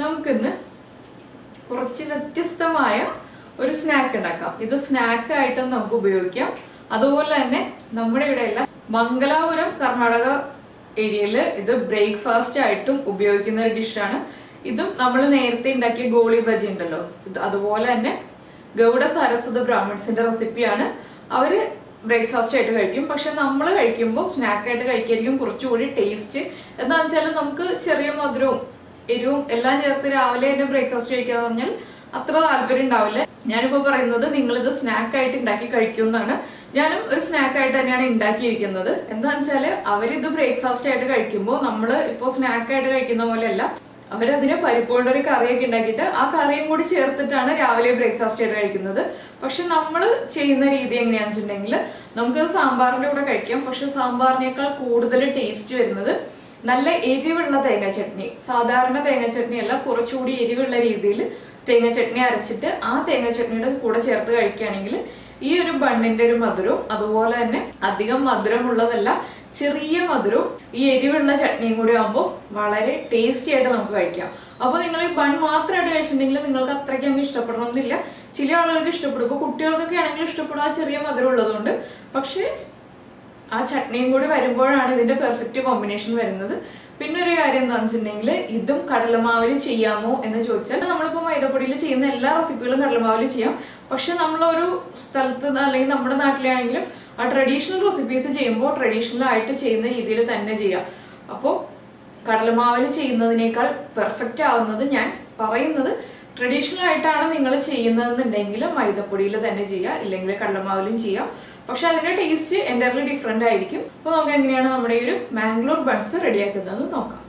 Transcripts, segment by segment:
നമുക്കിന്ന് കുറച്ച് വ്യത്യസ്തമായ ഒരു സ്നാക്ക് ഉണ്ടാക്കാം. ഇത് സ്നാക്ക് ആയിട്ടും നമുക്ക് ഉപയോഗിക്കാം. അതുപോലെ തന്നെ നമ്മുടെ ഇവിടെയെല്ലാം മംഗലാപുരം കർണാടക ഏരിയയിൽ ഇത് ബ്രേക്ക്ഫാസ്റ്റ് ആയിട്ടും ഉപയോഗിക്കുന്ന ഒരു ഡിഷാണ് ഇതും നമ്മൾ നേരത്തെ ഉണ്ടാക്കിയ ഗോളി ബജി ഉണ്ടല്ലോ. അതുപോലെ തന്നെ ഗൗഡ സാരസ്വത ബ്രാഹ്മിൺസിന്റെ റെസിപ്പിയാണ് അവർ ബ്രേക്ക്ഫാസ്റ്റ് ആയിട്ട് കഴിക്കും. പക്ഷെ നമ്മൾ കഴിക്കുമ്പോൾ സ്നാക്ക് ആയിട്ട് കഴിക്കായിരിക്കും കുറച്ചുകൂടി ടേസ്റ്റ് എന്താണെന്ന് വെച്ചാൽ നമുക്ക് ചെറിയ മധുരവും എരിവും എല്ലാം ചേർത്ത് രാവിലെ തന്നെ ബ്രേക്ക്ഫാസ്റ്റ് കഴിക്കാന്ന് പറഞ്ഞാൽ അത്ര താല്പര്യം ഉണ്ടാവില്ല. ഞാനിപ്പോ പറയുന്നത് നിങ്ങൾ ഇത് സ്നാക്ക് ആയിട്ട് ഉണ്ടാക്കി കഴിക്കുമെന്നാണ് ഞാനും ഒരു സ്നാക്ക് ആയിട്ട് തന്നെയാണ് ഉണ്ടാക്കിയിരിക്കുന്നത്. എന്താണെന്ന് വെച്ചാൽ അവരിത് ബ്രേക്ക്ഫാസ്റ്റ് ആയിട്ട് കഴിക്കുമ്പോൾ നമ്മൾ ഇപ്പോൾ സ്നാക്ക് ആയിട്ട് കഴിക്കുന്ന പോലെയല്ല അവരതിന് പരിപ്പുകൊണ്ട് ഒരു കറിയൊക്കെ ഉണ്ടാക്കിയിട്ട് ആ കറിയും കൂടി ചേർത്തിട്ടാണ് രാവിലെ ബ്രേക്ക്ഫാസ്റ്റ് ആയിട്ട് കഴിക്കുന്നത്. പക്ഷെ നമ്മൾ ചെയ്യുന്ന രീതി എങ്ങനെയാണെന്ന് വെച്ചിട്ടുണ്ടെങ്കിൽ നമുക്ക് സാമ്പാറിന്റെ കൂടെ കഴിക്കാം. പക്ഷെ സാമ്പാറിനേക്കാൾ കൂടുതൽ ടേസ്റ്റ് വരുന്നത് നല്ല എരിവുള്ള തേങ്ങ ചട്നി. സാധാരണ തേങ്ങ ചട്നി അല്ല കുറച്ചുകൂടി എരിവുള്ള രീതിയിൽ തേങ്ങ ചട്നി അരച്ചിട്ട് ആ തേങ്ങ ചട്നിയുടെ കൂടെ ചേർത്ത് കഴിക്കുകയാണെങ്കിൽ ഈ ഒരു ബണ്ണിന്റെ ഒരു മധുരവും അതുപോലെ തന്നെ അധികം മധുരമുള്ളതല്ല ചെറിയ മധുരവും ഈ എരിവുള്ള ചട്നിയും കൂടി ആകുമ്പോൾ വളരെ ടേസ്റ്റി ആയിട്ട് നമുക്ക് കഴിക്കാം. അപ്പോൾ നിങ്ങൾ ഈ ബൺ മാത്രമായിട്ട് കഴിച്ചിട്ടുണ്ടെങ്കിൽ നിങ്ങൾക്ക് അത്രയ്ക്ക് അങ്ങ് ഇഷ്ടപ്പെടണമെന്നില്ല. ചില ആളുകൾക്ക് ഇഷ്ടപ്പെടും. ഇപ്പോൾ കുട്ടികൾക്കൊക്കെ ആണെങ്കിൽ ആ ചെറിയ മധുരം ഉള്ളതുകൊണ്ട്. പക്ഷേ ആ ചട്നിയും കൂടി വരുമ്പോഴാണ് ഇതിന്റെ പെർഫെക്റ്റ് കോമ്പിനേഷൻ വരുന്നത്. പിന്നെ ഒരു കാര്യം എന്താണെന്ന് വെച്ചിട്ടുണ്ടെങ്കിൽ ഇതും കടലമാവിൽ ചെയ്യാമോ എന്ന് ചോദിച്ചാൽ നമ്മളിപ്പോൾ മൈദപ്പൊടിയിൽ ചെയ്യുന്ന എല്ലാ റെസിപ്പികളും കടലമാവിൽ ചെയ്യാം. പക്ഷെ നമ്മളൊരു സ്ഥലത്ത് അല്ലെങ്കിൽ നമ്മുടെ നാട്ടിലാണെങ്കിലും ആ ട്രഡീഷണൽ റെസിപ്പീസ് ചെയ്യുമ്പോൾ ട്രഡീഷണൽ ആയിട്ട് ചെയ്യുന്ന രീതിയിൽ തന്നെ ചെയ്യാം. അപ്പോൾ കടലമാവിൽ ചെയ്യുന്നതിനേക്കാൾ പെർഫെക്റ്റ് ആവുന്നത് ഞാൻ പറയുന്നത് ട്രഡീഷണൽ ആയിട്ടാണ് നിങ്ങൾ ചെയ്യുന്നതെന്നുണ്ടെങ്കിൽ മൈദപ്പൊടിയിൽ തന്നെ ചെയ്യുക ഇല്ലെങ്കിൽ കടലമാവിലും ചെയ്യാം. പക്ഷെ അതിന്റെ ടേസ്റ്റ് എന്റയർലി ഡിഫറെന്റ് ആയിരിക്കും. അപ്പോൾ നമുക്ക് എങ്ങനെയാണ് നമ്മുടെ ഈ ഒരു മാംഗ്ലൂർ ബൺസ് റെഡിയാക്കുന്നത് നോക്കാം.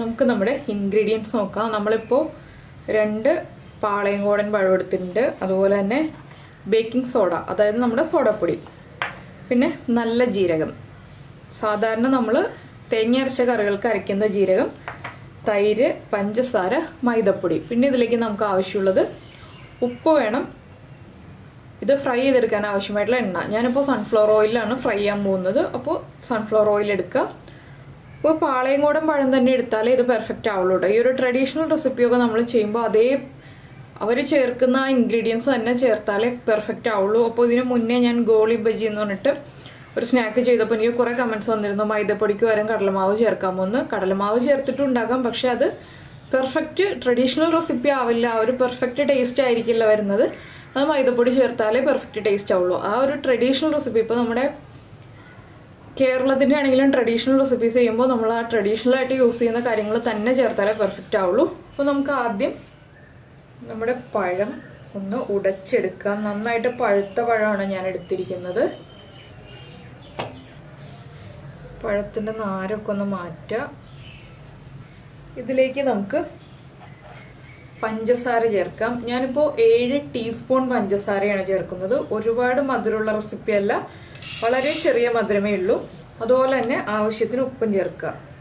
നമുക്ക് നമ്മുടെ ഇൻഗ്രീഡിയൻസ് നോക്കാം. നമ്മളിപ്പോൾ രണ്ട് പാളയംകോടൻ പഴം എടുത്തിട്ടുണ്ട് അതുപോലെ തന്നെ ബേക്കിംഗ് സോഡ അതായത് നമ്മുടെ സോഡപ്പൊടി. പിന്നെ നല്ല ജീരകം. സാധാരണ നമ്മൾ തേങ്ങ അരച്ച കറികൾക്ക് അരയ്ക്കുന്ന ജീരകം തൈര് പഞ്ചസാര മൈദപ്പൊടി. പിന്നെ ഇതിലേക്ക് നമുക്ക് ആവശ്യമുള്ളത് ഉപ്പ് വേണം. ഇത് ഫ്രൈ ചെയ്തെടുക്കാൻ ആവശ്യമായിട്ടുള്ള എണ്ണ. ഞാനിപ്പോൾ സൺഫ്ലവർ ഓയിലാണ് ഫ്രൈ ചെയ്യാൻ പോകുന്നത്. അപ്പോൾ സൺഫ്ലവർ ഓയിൽ എടുക്കുക. ഇപ്പോൾ പാളയംകോടൻ പഴം തന്നെ എടുത്താലേ ഇത് പെർഫെക്റ്റ് ആവുള്ളൂ ഈ ഒരു ട്രഡീഷണൽ റെസിപ്പിയൊക്കെ നമ്മൾ ചെയ്യുമ്പോൾ അതേ അവർ ചേർക്കുന്ന ഇൻഗ്രീഡിയൻസ് തന്നെ ചേർത്താലേ പെർഫെക്റ്റ് ആവുള്ളൂ. അപ്പോൾ ഇതിന് മുന്നേ ഞാൻ ഗോളി ബജി എന്ന് പറഞ്ഞിട്ട് ഒരു സ്നാക്ക് ചെയ്തപ്പോൾ എനിക്ക് കുറേ കമൻസ് വന്നിരുന്നു മൈദപ്പൊടിക്ക് വരും കടലമാവ് ചേർക്കാമോ എന്ന്. കടലമാവ് ചേർത്തിട്ടും ഉണ്ടാക്കാം പക്ഷെ അത് പെർഫെക്റ്റ് ട്രഡീഷണൽ റെസിപ്പി ആവില്ല. ആ ഒരു പെർഫെക്റ്റ് ടേസ്റ്റ് ആയിരിക്കില്ല വരുന്നത്. അത് മൈദപ്പൊടി ചേർത്താലേ പെർഫെക്റ്റ് ടേസ്റ്റ് ആവുള്ളൂ. ആ ഒരു ട്രഡീഷണൽ റെസിപ്പി ഇപ്പോൾ നമ്മുടെ കേരളത്തിന്റെ ആണെങ്കിലും ട്രഡീഷണൽ റെസിപ്പീസ് ചെയ്യുമ്പോൾ നമ്മൾ ആ ട്രഡീഷണൽ ആയിട്ട് യൂസ് ചെയ്യുന്ന കാര്യങ്ങൾ തന്നെ ചേർത്താലേ പെർഫെക്റ്റ് ആവുള്ളൂ. അപ്പോൾ നമുക്ക് ആദ്യം നമ്മുടെ പഴം ഒന്ന് ഉടച്ചെടുക്കാം. നന്നായിട്ട് പഴുത്ത പഴമാണ് ഞാൻ എടുത്തിരിക്കുന്നത്. പഴത്തിന്റെ നാരൊക്കെ ഒന്ന് മാറ്റുക. ഇതിലേക്ക് നമുക്ക് പഞ്ചസാര ചേർക്കാം. ഞാനിപ്പോൾ ഏഴ് ടീസ്പൂൺ പഞ്ചസാരയാണ് ചേർക്കുന്നത്. ഒരുപാട് മധുരമുള്ള റെസിപ്പി അല്ല. വളരെ ചെറിയ മധുരമേ ഉള്ളൂ. അതുപോലെ തന്നെ ആവശ്യത്തിന് ഉപ്പും ചേർക്കുക.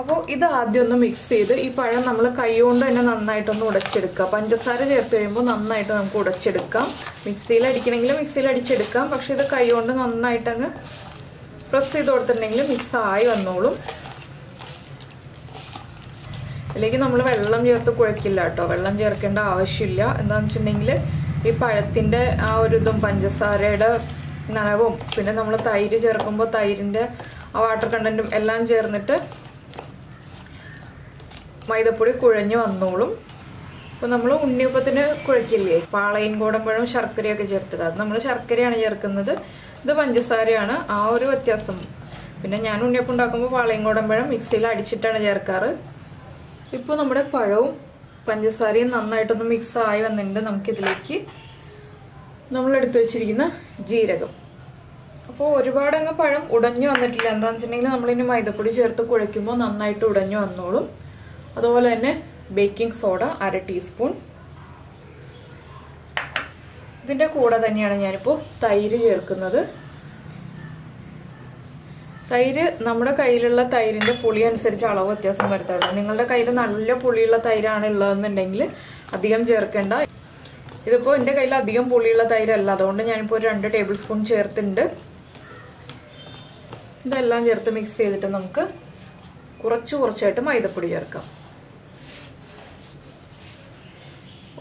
അപ്പോൾ ഇത് ആദ്യം ഒന്ന് മിക്സ് ചെയ്ത് ഈ പഴം നമ്മൾ കൈകൊണ്ട് തന്നെ നന്നായിട്ടൊന്ന് ഉടച്ചെടുക്കുക. പഞ്ചസാര ചേർത്ത് കഴിയുമ്പോൾ നന്നായിട്ട് നമുക്ക് ഉടച്ചെടുക്കാം. മിക്സിയിൽ അടിക്കണമെങ്കിൽ മിക്സിയിൽ അടിച്ചെടുക്കാം. പക്ഷേ ഇത് കൈകൊണ്ട് നന്നായിട്ടങ്ങ് പ്രസ് ചെയ്ത് കൊടുത്തിട്ടുണ്ടെങ്കിൽ മിക്സ് ആയി വന്നോളും. അല്ലെങ്കിൽ നമ്മൾ വെള്ളം ചേർത്ത് കുഴക്കില്ല കേട്ടോ. വെള്ളം ചേർക്കേണ്ട ആവശ്യമില്ല. എന്താണെന്ന് വെച്ചിട്ടുണ്ടെങ്കിൽ ഈ പഴത്തിന്റെ ആ ഒരു ഇതും പഞ്ചസാരയുടെ നനവും പിന്നെ നമ്മൾ തൈര് ചേർക്കുമ്പോൾ തൈരിന്റെ ആ വാട്ടർ കണ്ടന്റും എല്ലാം ചേർന്നിട്ട് മൈദപ്പൊടി കുഴഞ്ഞു വന്നോളും. അപ്പോൾ നമ്മൾ ഉണ്ണിയപ്പത്തിന് കുഴക്കില്ലേ? പാളയിൻ കോടമ്പഴം ശർക്കരയൊക്കെ ചേർത്തത്. അത് നമ്മൾ ശർക്കരയാണ് ചേർക്കുന്നത്. ഇത് പഞ്ചസാരയാണ്. ആ ഒരു വ്യത്യാസം. പിന്നെ ഞാൻ ഉണ്ണിയപ്പം ഉണ്ടാക്കുമ്പോൾ പാളയും കോടമ്പഴം മിക്സിയിൽ അടിച്ചിട്ടാണ് ചേർക്കാറ്. ഇപ്പോൾ നമ്മുടെ പഴവും പഞ്ചസാരയും നന്നായിട്ടൊന്ന് മിക്സ് ആയി വന്നിട്ടുണ്ട് നമുക്കിതിലേക്ക്. നമ്മളെടുത്ത് വെച്ചിരിക്കുന്ന ജീരകം. അപ്പോൾ ഒരുപാട് അങ്ങ് പഴം ഉടഞ്ഞു വന്നിട്ടില്ല. എന്താണെന്ന് വെച്ചിട്ടുണ്ടെങ്കിൽ നമ്മളിനി മൈദപ്പൊടി ചേർത്ത് കുഴയ്ക്കുമ്പോൾ നന്നായിട്ട് ഉടഞ്ഞു വന്നോളും. അതുപോലെ തന്നെ ബേക്കിംഗ് സോഡ അര ടീസ്പൂൺ ഇതിന്റെ കൂടെ തന്നെയാണ് ഞാനിപ്പോൾ തൈര് ചേർക്കുന്നത്. തൈര് നമ്മുടെ കയ്യിലുള്ള തൈരിന്റെ പുളി അനുസരിച്ച് അളവ് വ്യത്യാസം വരുത്താറുള്ളൂ നിങ്ങളുടെ കയ്യിൽ നല്ല പുളിയുള്ള തൈരാണ് ഉള്ളതെന്നുണ്ടെങ്കിൽ അധികം ചേർക്കേണ്ട. ഇതിപ്പോൾ എന്റെ കയ്യിൽ അധികം പുളിയുള്ള തൈരല്ല. അതുകൊണ്ട് ഞാനിപ്പോൾ ഒരു രണ്ട് ടേബിൾ സ്പൂൺ ചേർത്തിട്ടുണ്ട്. ഇതെല്ലാം ചേർത്ത് മിക്സ് ചെയ്തിട്ട് നമുക്ക് കുറച്ച് കുറച്ചായിട്ട് മൈദപ്പൊടി ചേർക്കാം.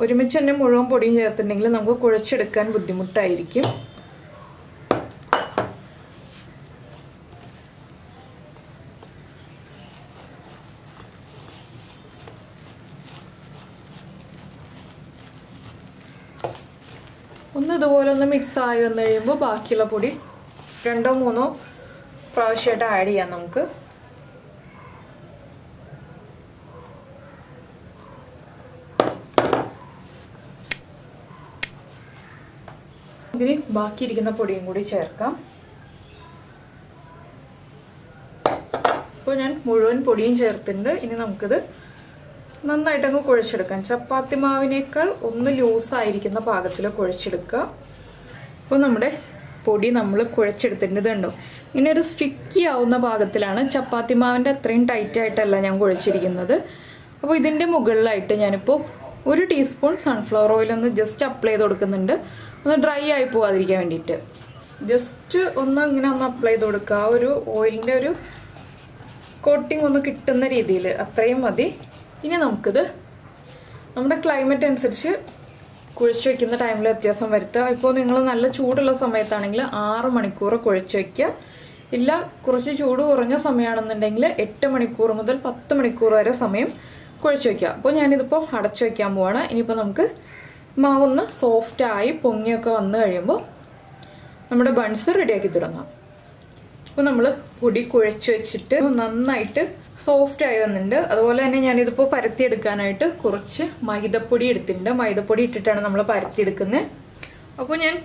ഒരുമിച്ച് തന്നെ മുഴുവൻ പൊടിയും ചേർത്തിട്ടുണ്ടെങ്കിൽ നമുക്ക് കുഴച്ചെടുക്കാൻ ബുദ്ധിമുട്ടായിരിക്കും. ഒന്ന് ഇതുപോലെ ഒന്ന് മിക്സ് ആയി വന്നു കഴിയുമ്പോൾ ബാക്കിയുള്ള പൊടി രണ്ടോ മൂന്നോ പ്രാവശ്യമായിട്ട് ആഡ് ചെയ്യാം നമുക്ക്. ഇതിന് ബാക്കിയിരിക്കുന്ന പൊടിയും കൂടി ചേർക്കാം. ഇപ്പോൾ ഞാൻ മുഴുവൻ പൊടിയും ചേർത്തിട്ടുണ്ട്. ഇനി നമുക്കിത് നന്നായിട്ടങ്ങ് കുഴച്ചെടുക്കാം. ചപ്പാത്തി മാവിനേക്കാൾ ഒന്ന് ലൂസായിരിക്കുന്ന പാകത്തിൽ കുഴച്ചെടുക്കുക. അപ്പോൾ നമ്മുടെ പൊടി നമ്മൾ കുഴച്ചെടുത്തിട്ടുണ്ട് ഇങ്ങനെ ഒരു സ്റ്റിക്കി ആവുന്ന പാകത്തിലാണ് ചപ്പാത്തി മാവിന്റെ അത്രയും ടൈറ്റായിട്ടല്ല ഞാൻ കുഴച്ചിരിക്കുന്നത്. അപ്പോൾ ഇതിന്റെ മുകളിലായിട്ട് ഞാനിപ്പോൾ ഒരു ടീസ്പൂൺ സൺഫ്ലവർ ഓയിൽ ഒന്ന് ജസ്റ്റ് അപ്ലൈ ചെയ്ത് കൊടുക്കുന്നുണ്ട്. ഒന്ന് ഡ്രൈ ആയി പോവാതിരിക്കാൻ വേണ്ടിയിട്ട്. ജസ്റ്റ് ഒന്ന് ഇങ്ങനെ ഒന്ന് അപ്ലൈ ചെയ്ത് കൊടുക്കുക ആ ഒരു ഓയിലിന്റെ ഒരു കോട്ടിങ് ഒന്ന് കിട്ടുന്ന രീതിയിൽ അത്രയും മതി. ഇനി നമുക്കിത് നമ്മുടെ ക്ലൈമറ്റ് അനുസരിച്ച് കുഴിച്ച് വെക്കുന്ന ടൈമിൽ വ്യത്യാസം വരുത്തുക. ഇപ്പോൾ നിങ്ങൾ നല്ല ചൂടുള്ള സമയത്താണെങ്കിൽ ആറ് മണിക്കൂർ കുഴച്ച് വയ്ക്കുക ഇല്ല കുറച്ച് ചൂട് കുറഞ്ഞ സമയമാണെന്നുണ്ടെങ്കിൽ എട്ട് മണിക്കൂർ മുതൽ പത്ത് മണിക്കൂർ വരെ സമയം കുഴച്ച് വയ്ക്കുക അപ്പോൾ ഞാനിതിപ്പോൾ അടച്ചു വയ്ക്കാൻ പോവാണ്. ഇനിയിപ്പോൾ നമുക്ക് മാവൊന്ന് സോഫ്റ്റായി പൊങ്ങിയൊക്കെ വന്നു കഴിയുമ്പോൾ നമ്മുടെ ബൺസ് റെഡിയാക്കി തുടങ്ങാം. അപ്പോൾ നമ്മൾ പൊടി കുഴച്ച് വെച്ചിട്ട് നന്നായിട്ട് സോഫ്റ്റ് ആയി വന്നിട്ടുണ്ട്. അതുപോലെ തന്നെ ഞാനിതിപ്പോൾ പരത്തിയെടുക്കാനായിട്ട് കുറച്ച് മൈദപ്പൊടി എടുത്തിട്ടുണ്ട്. മൈദപ്പൊടി ഇട്ടിട്ടാണ് നമ്മൾ പരത്തിയെടുക്കുന്നത് അപ്പോൾ ഞാൻ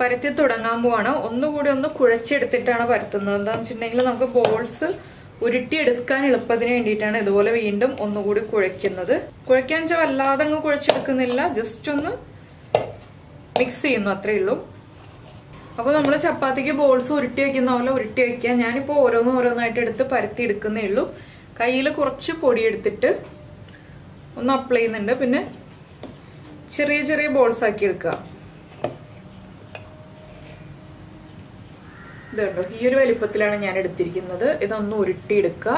പരത്തി തുടങ്ങാൻ പോവാണ്. ഒന്നുകൂടി ഒന്ന് കുഴച്ചെടുത്തിട്ടാണ് പരത്തുന്നത്. എന്താണെന്ന് വെച്ചിട്ടുണ്ടെങ്കിൽ നമുക്ക് ബോൾസ് ഉരുട്ടിയെടുക്കാൻ എളുപ്പത്തിന് വേണ്ടിയിട്ടാണ് ഇതുപോലെ വീണ്ടും ഒന്നുകൂടി കുഴയ്ക്കുന്നത്. കുഴയ്ക്കാൻ വെച്ചാൽ വല്ലാതെ അങ്ങ് കുഴച്ചെടുക്കുന്നില്ല. ജസ്റ്റ് ഒന്ന് മിക്സ് ചെയ്യുന്നു അത്രേ ഉള്ളൂ. അപ്പോൾ നമ്മൾ ചപ്പാത്തിക്ക് ബോൾസ് ഉരുട്ടി വെക്കുന്ന പോലെ ഉരുട്ടി വെക്കുക. ഞാനിപ്പോൾ ഓരോന്നും ഓരോന്നായിട്ട് എടുത്ത് പരത്തി എടുക്കുന്നേ ഉള്ളൂ. കയ്യിൽ കുറച്ച് പൊടി എടുത്തിട്ട് ഒന്ന് അപ്ലൈ ചെയ്യുന്നുണ്ട്. പിന്നെ ചെറിയ ചെറിയ ബോൾസ് ആക്കി എടുക്കുക. ഇതുണ്ടോ? ഈ ഒരു വലിപ്പത്തിലാണ് ഞാൻ എടുത്തിരിക്കുന്നത്. ഇതൊന്ന് ഉരുട്ടിയെടുക്കുക.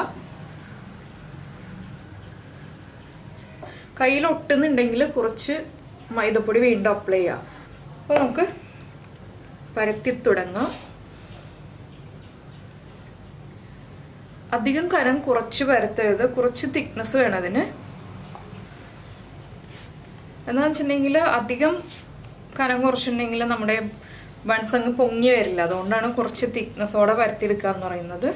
കയ്യിൽ ഒട്ടുന്നുണ്ടെങ്കിൽ കുറച്ച് മൈദപ്പൊടി വീണ്ടും അപ്ലൈ ചെയ്യാം അപ്പോൾ നമുക്ക് പരത്തി തുടങ്ങാം. അധികം കരം കുറച്ച് പരത്തരുത്. കുറച്ച് തിക്നെസ് വേണം അതിന്. എന്താണെന്ന് വെച്ചിട്ടുണ്ടെങ്കിൽ അധികം കനം കുറച്ചിട്ടുണ്ടെങ്കിൽ നമ്മുടെ ബൺസ് അങ്ങ് പൊങ്ങി വരില്ല. അതുകൊണ്ടാണ് കുറച്ച് തിക്നെസ്സോടെ പരത്തിയെടുക്കുക എന്ന് പറയുന്നത്.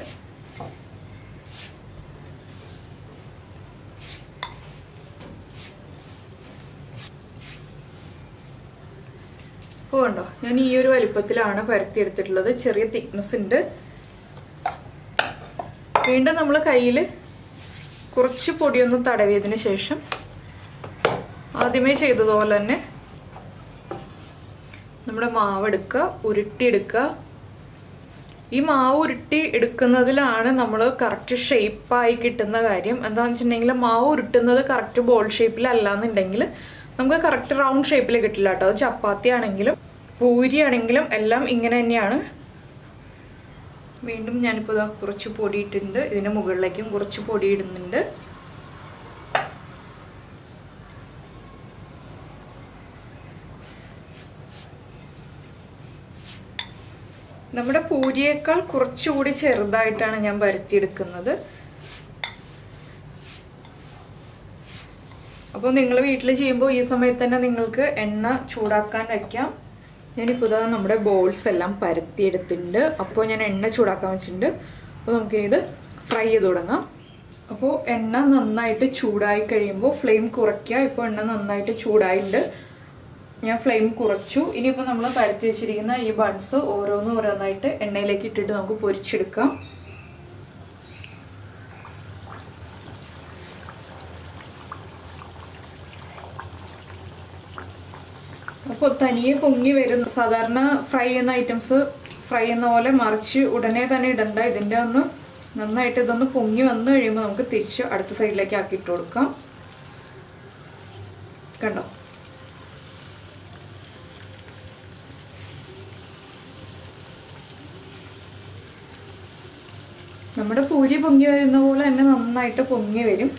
ഇപ്പോൾ കണ്ടോ ഞാൻ ഈ ഒരു വലിപ്പത്തിലാണ് പരത്തിയെടുത്തിട്ടുള്ളത്. ചെറിയ തിക്നെസ് ഉണ്ട്. വീണ്ടും നമ്മൾ കയ്യിൽ കുറച്ച് പൊടിയൊന്നും തടവിയതിന് ശേഷം ആദ്യമേ ചെയ്തതുപോലെ തന്നെ നമ്മുടെ മാവ് എടുക്കുക ഉരുട്ടിയെടുക്കുക. ഈ മാവ് ഉരുട്ടി എടുക്കുന്നതിലാണ് നമ്മൾ കറക്റ്റ് ഷേപ്പായി കിട്ടുന്ന കാര്യം. എന്താണെന്ന് വെച്ചിട്ടുണ്ടെങ്കിൽ മാവ് ഉരുട്ടുന്നത് കറക്റ്റ് ബോൾ ഷേപ്പിലല്ല എന്നുണ്ടെങ്കിൽ നമുക്ക് കറക്റ്റ് റൗണ്ട് ഷേപ്പിൽ കിട്ടില്ല കേട്ടോ. ചപ്പാത്തി ആണെങ്കിലും പൂരി ആണെങ്കിലും എല്ലാം ഇങ്ങനെ തന്നെയാണ്. വീണ്ടും ഞാനിപ്പോൾ കുറച്ച് പൊടി ഇട്ടിട്ടുണ്ട്. ഇതിന്റെ മുകളിലേക്കും കുറച്ച് പൊടി ഇടുന്നുണ്ട്. നമ്മുടെ പൂരിയേക്കാൾ കുറച്ചുകൂടി ചെറുതായിട്ടാണ് ഞാൻ പരത്തിയെടുക്കുന്നത്. അപ്പോൾ നിങ്ങൾ വീട്ടിൽ ചെയ്യുമ്പോൾ ഈ സമയത്ത് തന്നെ നിങ്ങൾക്ക് എണ്ണ ചൂടാക്കാൻ വയ്ക്കാം. ഞാനിപ്പോൾ ഇതാ നമ്മുടെ ബോൾസ് എല്ലാം പരത്തിയെടുത്തിട്ടുണ്ട്. അപ്പോൾ ഞാൻ എണ്ണ ചൂടാക്കാൻ വെച്ചിട്ടുണ്ട്. അപ്പോൾ നമുക്കിനിത് ഫ്രൈ ചെയ്ത് തുടങ്ങാം. അപ്പോൾ എണ്ണ നന്നായിട്ട് ചൂടായി കഴിയുമ്പോൾ ഫ്ലെയിം കുറയ്ക്കുക. ഇപ്പോൾ എണ്ണ നന്നായിട്ട് ചൂടായിട്ടുണ്ട്. ഞാൻ ഫ്ലെയിം കുറച്ചു. ഇനിയിപ്പോൾ നമ്മൾ പരത്തി വെച്ചിരിക്കുന്ന ഈ ബൺസ് ഓരോന്നും ഓരോന്നായിട്ട് എണ്ണയിലേക്ക് ഇട്ടിട്ട് നമുക്ക് പൊരിച്ചെടുക്കാം. അപ്പോൾ തനിയെ പൊങ്ങി വരുന്ന സാധാരണ ഫ്രൈ ചെയ്യുന്ന ഐറ്റംസ് ഫ്രൈ ചെയ്യുന്ന പോലെ മറിച്ച് ഉടനെ തന്നെ ഇടണ്ട. ഇതിന്റെ ഒന്ന് നന്നായിട്ട് ഇതൊന്ന് പൊങ്ങി വന്നു കഴിയുമ്പോൾ നമുക്ക് തിരിച്ച് അടുത്ത സൈഡിലേക്ക് ആക്കിയിട്ട് കൊടുക്കാം. കണ്ടോ? നമ്മുടെ പൂരി പൊങ്ങി വരുന്ന പോലെ തന്നെ നന്നായിട്ട് പൊങ്ങി വരും.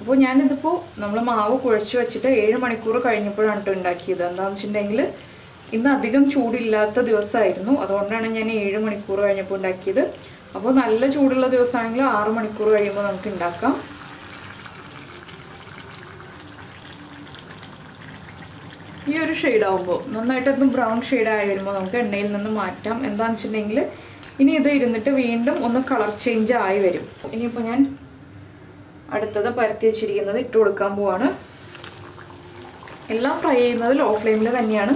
അപ്പോൾ ഞാനിതിപ്പോൾ നമ്മൾ മാവ് കുഴച്ച് വെച്ചിട്ട് ഏഴ് മണിക്കൂർ കഴിഞ്ഞപ്പോഴാണ് കേട്ടോ ഉണ്ടാക്കിയത് എന്താണെന്ന് വെച്ചിട്ടുണ്ടെങ്കിൽ ഇന്ന് അധികം ചൂടില്ലാത്ത ദിവസമായിരുന്നു അതുകൊണ്ടാണ് ഞാൻ ഏഴ് മണിക്കൂർ കഴിഞ്ഞപ്പോൾ ഉണ്ടാക്കിയത് അപ്പോൾ നല്ല ചൂടുള്ള ദിവസമാണെങ്കിൽ ആറ് മണിക്കൂർ കഴിയുമ്പോൾ നമുക്ക് ഉണ്ടാക്കാം ഈ ഒരു ഷെയ്ഡ് ആകുമ്പോൾ നന്നായിട്ടൊന്ന് ബ്രൗൺ ഷെയ്ഡായി വരുമ്പോൾ നമുക്ക് എണ്ണയിൽ നിന്ന് മാറ്റാം. എന്താണെന്ന് വെച്ചിട്ടുണ്ടെങ്കിൽ ഇനി ഇത് ഇരുന്നിട്ട് വീണ്ടും ഒന്ന് കളർ ചേഞ്ച് ആയി വരും. ഇനിയിപ്പോൾ ഞാൻ അടുത്തത് പരത്തി വെച്ചിരിക്കുന്നത് ഇട്ട് കൊടുക്കാൻ പോവാണ്. എല്ലാം ഫ്രൈ ചെയ്യുന്നത് ലോ ഫ്ലെയിമിൽ തന്നെയാണ്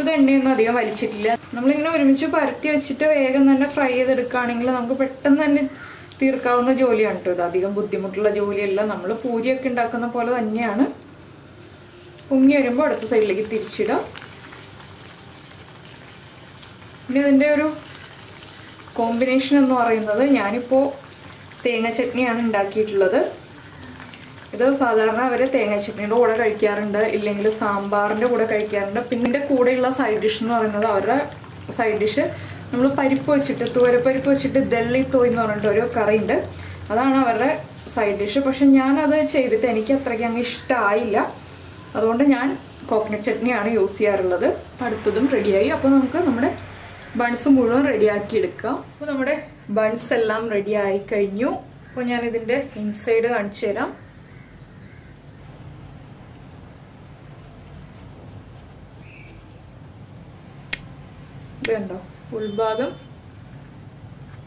ഇത് എണ്ണയൊന്നും അധികം വലിച്ചിട്ടില്ല. നമ്മളിങ്ങനെ ഒരുമിച്ച് പരത്തി വെച്ചിട്ട് വേഗം തന്നെ ഫ്രൈ ചെയ്തെടുക്കുകയാണെങ്കിൽ നമുക്ക് പെട്ടെന്ന് തന്നെ തീർക്കാവുന്ന ജോലിയാണ് കേട്ടോ ഇത്. അധികം ബുദ്ധിമുട്ടുള്ള ജോലിയല്ല. നമ്മൾ പൂരിയൊക്കെ ഉണ്ടാക്കുന്ന പോലെ തന്നെയാണ്. പൊങ്ങി വരുമ്പോൾ അടുത്ത സൈഡിലേക്ക് തിരിച്ചിടാം. പിന്നെ ഇതിന്റെ ഒരു കോമ്പിനേഷൻ എന്ന് പറയുന്നത് ഞാനിപ്പോൾ തേങ്ങ ചട്നിയാണ് ഉണ്ടാക്കിയിട്ടുള്ളത്. ഇത് സാധാരണ അവർ തേങ്ങ ചട്നിയുടെ കൂടെ കഴിക്കാറുണ്ട് ഇല്ലെങ്കിൽ സാമ്പാറിന്റെ കൂടെ കഴിക്കാറുണ്ട്. പിന്നെ ഇതിന്റെ കൂടെയുള്ള സൈഡ് ഡിഷ് എന്ന് പറയുന്നത് അവരുടെ സൈഡ് ഡിഷ് നമ്മൾ പരിപ്പ് വെച്ചിട്ട് തുവരപ്പരിപ്പ് വെച്ചിട്ട് ദള്ളി തോയ് എന്ന് പറഞ്ഞിട്ട് ഒരു കറി ഉണ്ട് അതാണ് അവരുടെ സൈഡ് ഡിഷ് പക്ഷെ ഞാനത് ചെയ്തിട്ട് എനിക്ക് അത്രയ്ക്ക് അങ്ങ് ഇഷ്ടമായില്ല അതുകൊണ്ട് ഞാൻ കോക്കനട്ട് ചട്നിയാണ് യൂസ് ചെയ്യാറുള്ളത്. അടുത്തതും റെഡിയായി അപ്പോൾ നമുക്ക് നമ്മുടെ ബൺസ് മുഴുവൻ റെഡിയാക്കി എടുക്കാം അപ്പോൾ നമ്മുടെ ബൺസ് എല്ലാം റെഡി ആയി കഴിഞ്ഞു അപ്പോൾ ഞാൻ ഇതിന്റെ ഇൻസൈഡ് കാണിച്ചു തരാം. ഇതുണ്ടോ ഉൾഭാഗം.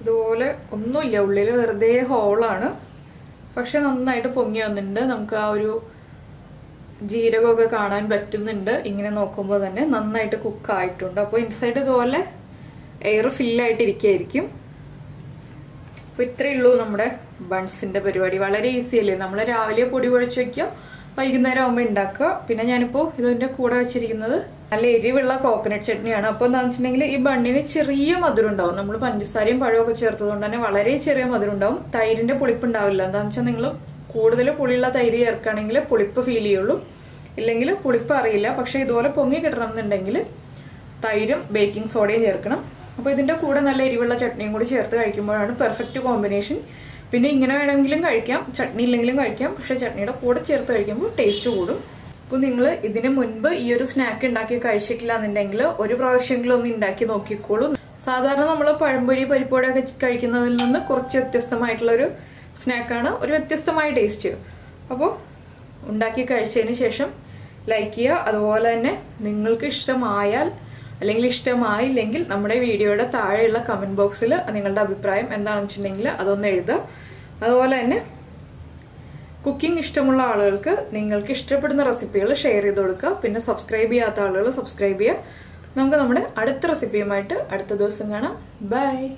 ഇതുപോലെ ഒന്നുമില്ല. ഉള്ളിൽ വെറുതെ ഹോളാണ് പക്ഷെ നന്നായിട്ട് പൊങ്ങി വന്നിട്ടുണ്ട്. നമുക്ക് ആ ഒരു ജീരകമൊക്കെ കാണാൻ പറ്റുന്നുണ്ട്. ഇങ്ങനെ നോക്കുമ്പോൾ തന്നെ നന്നായിട്ട് കുക്ക് ആയിട്ടുണ്ട്. അപ്പോൾ ഇൻസൈഡ് ഇതുപോലെ എയർ ഫില്ലായിട്ടിരിക്കുകയായിരിക്കും അപ്പോൾ ഇത്രയേ ഉള്ളൂ നമ്മുടെ ബൺസിന്റെ പരിപാടി. വളരെ ഈസി അല്ലേ? നമ്മൾ രാവിലെ പൊടി കുഴച്ച് വെക്കുക വൈകുന്നേരം ആകുമ്പോൾ ഉണ്ടാക്കുക പിന്നെ ഞാനിപ്പോൾ ഇതിന്റെ കൂടെ വെച്ചിരിക്കുന്നത് നല്ല എരിവുള്ള കോക്കനട്ട് ചട്നിയാണ്. അപ്പോൾ എന്താണെന്ന് വെച്ചിട്ടുണ്ടെങ്കിൽ ഈ ബണ്ണിന് ചെറിയ മധുരം ഉണ്ടാവും നമ്മൾ പഞ്ചസാരയും പഴമൊക്കെ ചേർത്തതുകൊണ്ട് തന്നെ വളരെ ചെറിയ മധുരം ഉണ്ടാവും തൈരിന്റെ പുളിപ്പ് ഉണ്ടാവില്ല. എന്താണെന്ന് വെച്ചാൽ നിങ്ങൾ കൂടുതൽ പുളിയുള്ള തൈര് ചേർക്കുകയാണെങ്കിൽ പുളിപ്പ് ഫീൽ ചെയ്യുള്ളൂ. ഇല്ലെങ്കിൽ പുളിപ്പ് അറിയില്ല. പക്ഷേ ഇതുപോലെ പൊങ്ങി കിട്ടണം എന്നുണ്ടെങ്കിൽ തൈരും ബേക്കിംഗ് സോഡയും ചേർക്കണം. അപ്പോൾ ഇതിന്റെ കൂടെ നല്ല എരിവുള്ള ചട്നിയും കൂടി ചേർത്ത് കഴിക്കുമ്പോഴാണ് പെർഫെക്റ്റ് കോമ്പിനേഷൻ പിന്നെ ഇങ്ങനെ വേണമെങ്കിലും കഴിക്കാം ചട്നി ഇല്ലെങ്കിലും കഴിക്കാം പക്ഷേ ചട്നിയുടെ കൂടെ ചേർത്ത് കഴിക്കുമ്പോൾ ടേസ്റ്റ് കൂടും. അപ്പോൾ നിങ്ങൾ ഇതിന് മുൻപ് ഈ ഒരു സ്നാക്ക് ഉണ്ടാക്കി കഴിച്ചിട്ടില്ല എന്നുണ്ടെങ്കിൽ ഒരു പ്രാവശ്യമെങ്കിലും ഒന്ന് ഉണ്ടാക്കി നോക്കിക്കോളൂ. സാധാരണ നമ്മൾ പഴംപൊരി പരിപ്പോടൊക്കെ കഴിക്കുന്നതിൽ നിന്ന് കുറച്ച് വ്യത്യസ്തമായിട്ടുള്ളൊരു സ്നാക്കാണ് ഒരു വ്യത്യസ്തമായ ടേസ്റ്റ് അപ്പോൾ ഉണ്ടാക്കി കഴിച്ചതിന് ശേഷം ലൈക്ക് ചെയ്യുക. അതുപോലെ തന്നെ നിങ്ങൾക്ക് ഇഷ്ടമായാൽ അല്ലെങ്കിൽ ഇഷ്ടമായില്ലെങ്കിൽ നമ്മുടെ വീഡിയോയുടെ താഴെയുള്ള കമന്റ് ബോക്സിൽ നിങ്ങളുടെ അഭിപ്രായം എന്താണെന്ന് വെച്ചിട്ടുണ്ടെങ്കിൽ അതൊന്ന് എഴുതുക. അതുപോലെ തന്നെ കുക്കിംഗ് ഇഷ്ടമുള്ള ആളുകൾക്ക് നിങ്ങൾക്ക് ഇഷ്ടപ്പെടുന്ന റെസിപ്പികൾ ഷെയർ ചെയ്ത് കൊടുക്കുക. പിന്നെ സബ്സ്ക്രൈബ് ചെയ്യാത്ത ആളുകൾ സബ്സ്ക്രൈബ് ചെയ്യുക. നമുക്ക് നമ്മുടെ അടുത്ത റെസിപ്പിയുമായിട്ട് അടുത്ത ദിവസം കാണാം. ബൈ